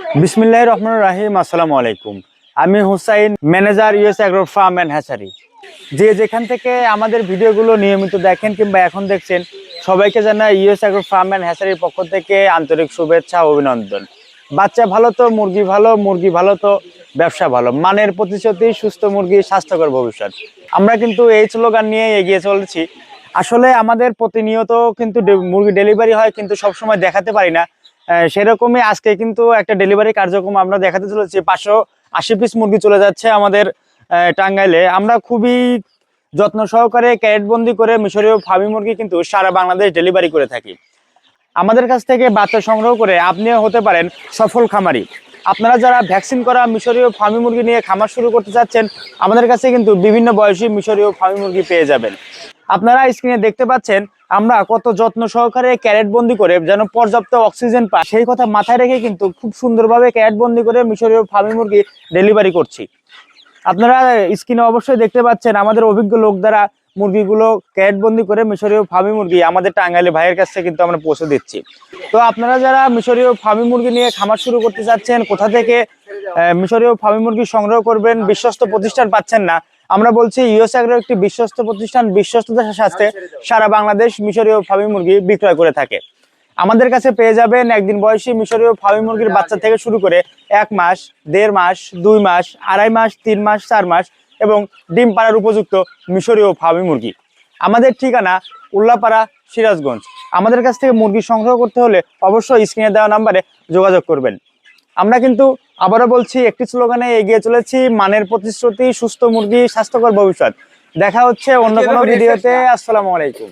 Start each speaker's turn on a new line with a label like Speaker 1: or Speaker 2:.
Speaker 1: বিসমিল্লাহ রহমান রাহিম, আসসালামু আলাইকুম। আমি Hussain, manager US agro farm and hatchery. যে যেখান থেকে আমাদের ভিডিওগুলো নিয়মিত দেখেন কিংবা এখন দেখছেন, সবাইকে জানাই ইউএস অ্যাগ্রো ফার্ম অ্যান্ড হ্যাচারির পক্ষ থেকে আন্তরিক শুভেচ্ছা, অভিনন্দন। বাচ্চা ভালো তো, মুরগি ভালো মুরগি ভালো তো, ব্যবসা ভালো। মানের প্রতিশ্রুতি, সুস্থ মুরগি, স্বাস্থ্যকর ভবিষ্যৎ। আমরা কিন্তু এই স্লোগান নিয়ে এগিয়ে চলেছি। আসলে আমাদের প্রতিনিয়ত কিন্তু মুরগি ডেলিভারি হয়, কিন্তু সবসময় দেখাতে পারি না। সেরকমই আজকে কিন্তু একটা ডেলিভারি কার্যক্রম আমরা দেখাতে চলেছি। পাঁচশো আশি পিস মুরগি চলে যাচ্ছে আমাদের টাঙ্গাইলে। আমরা খুবই যত্ন সহকারে ক্যারেট বন্দি করে মিশরীয় ফার্মি মুরগি কিন্তু সারা বাংলাদেশ ডেলিভারি করে থাকি। আমাদের কাছ থেকে বাচ্চা সংগ্রহ করে আপনিও হতে পারেন সফল খামারি। আপনারা যারা ভ্যাকসিন করা মিশরীয় ফার্মি মুরগি নিয়ে খামার শুরু করতে চাচ্ছেন, আমাদের কাছে কিন্তু বিভিন্ন বয়সী মিশরীয় ফার্মি মুরগি পেয়ে যাবেন। আপনারা স্ক্রিনে দেখতে পাচ্ছেন, আমরা কত যত্ন সহকারে ক্যারেট বন্দি করে যেন পর্যাপ্ত অক্সিজেন পায় সেই কথা মাথায় রেখে কিন্তু খুব সুন্দরভাবে ক্যারেট বন্দি করে মিশরীয় ফার্মি মুরগি ডেলিভারি করছি। আপনারা স্ক্রিনে অবশ্যই দেখতে পাচ্ছেন আমাদের অভিজ্ঞ লোক দ্বারা মুরগিগুলো ক্যারেট বন্দি করে মিশরীয় ফার্মি মুরগি আমাদের টাঙ্গাইলে ভাইয়ের কাছে কিন্তু আমরা পৌঁছে দিচ্ছি। তো আপনারা যারা মিশরীয় ফার্মি মুরগি নিয়ে খামার শুরু করতে চাচ্ছেন, কোথা থেকে মিশরীয় ফার্মি মুরগি সংগ্রহ করবেন, বিশ্বস্ত প্রতিষ্ঠান পাচ্ছেন না আমরা বলছি ইউএস আগ্রো একটি বিশ্বস্ত প্রতিষ্ঠান, বিশ্বস্ততার সাথে সারা বাংলাদেশ মিশরীয় ফার্মি মুরগি বিক্রয় করে থাকে। আমাদের কাছে পেয়ে যাবেন একদিন বয়সী মিশরীয় ফার্মি মুরগির বাচ্চা থেকে শুরু করে এক মাস, দেড় মাস, দুই মাস, আড়াই মাস, তিন মাস, চার মাস এবং ডিম পাড়ার উপযুক্ত মিশরীয় ফার্মি মুরগি। আমাদের ঠিকানা উল্লাপাড়া, সিরাজগঞ্জ। আমাদের কাছ থেকে মুরগি সংগ্রহ করতে হলে অবশ্যই স্ক্রিনে দেওয়া নাম্বারে যোগাযোগ করবেন। আমরা কিন্তু আবারও বলছি একটি স্লোগানে এগিয়ে চলেছি মানের প্রতিশ্রুতি সুস্থ মুরগি স্বাস্থ্যকর ভবিষ্যৎ। দেখা হচ্ছে অন্য কোনো ভিডিওতে। আসসালামু আলাইকুম।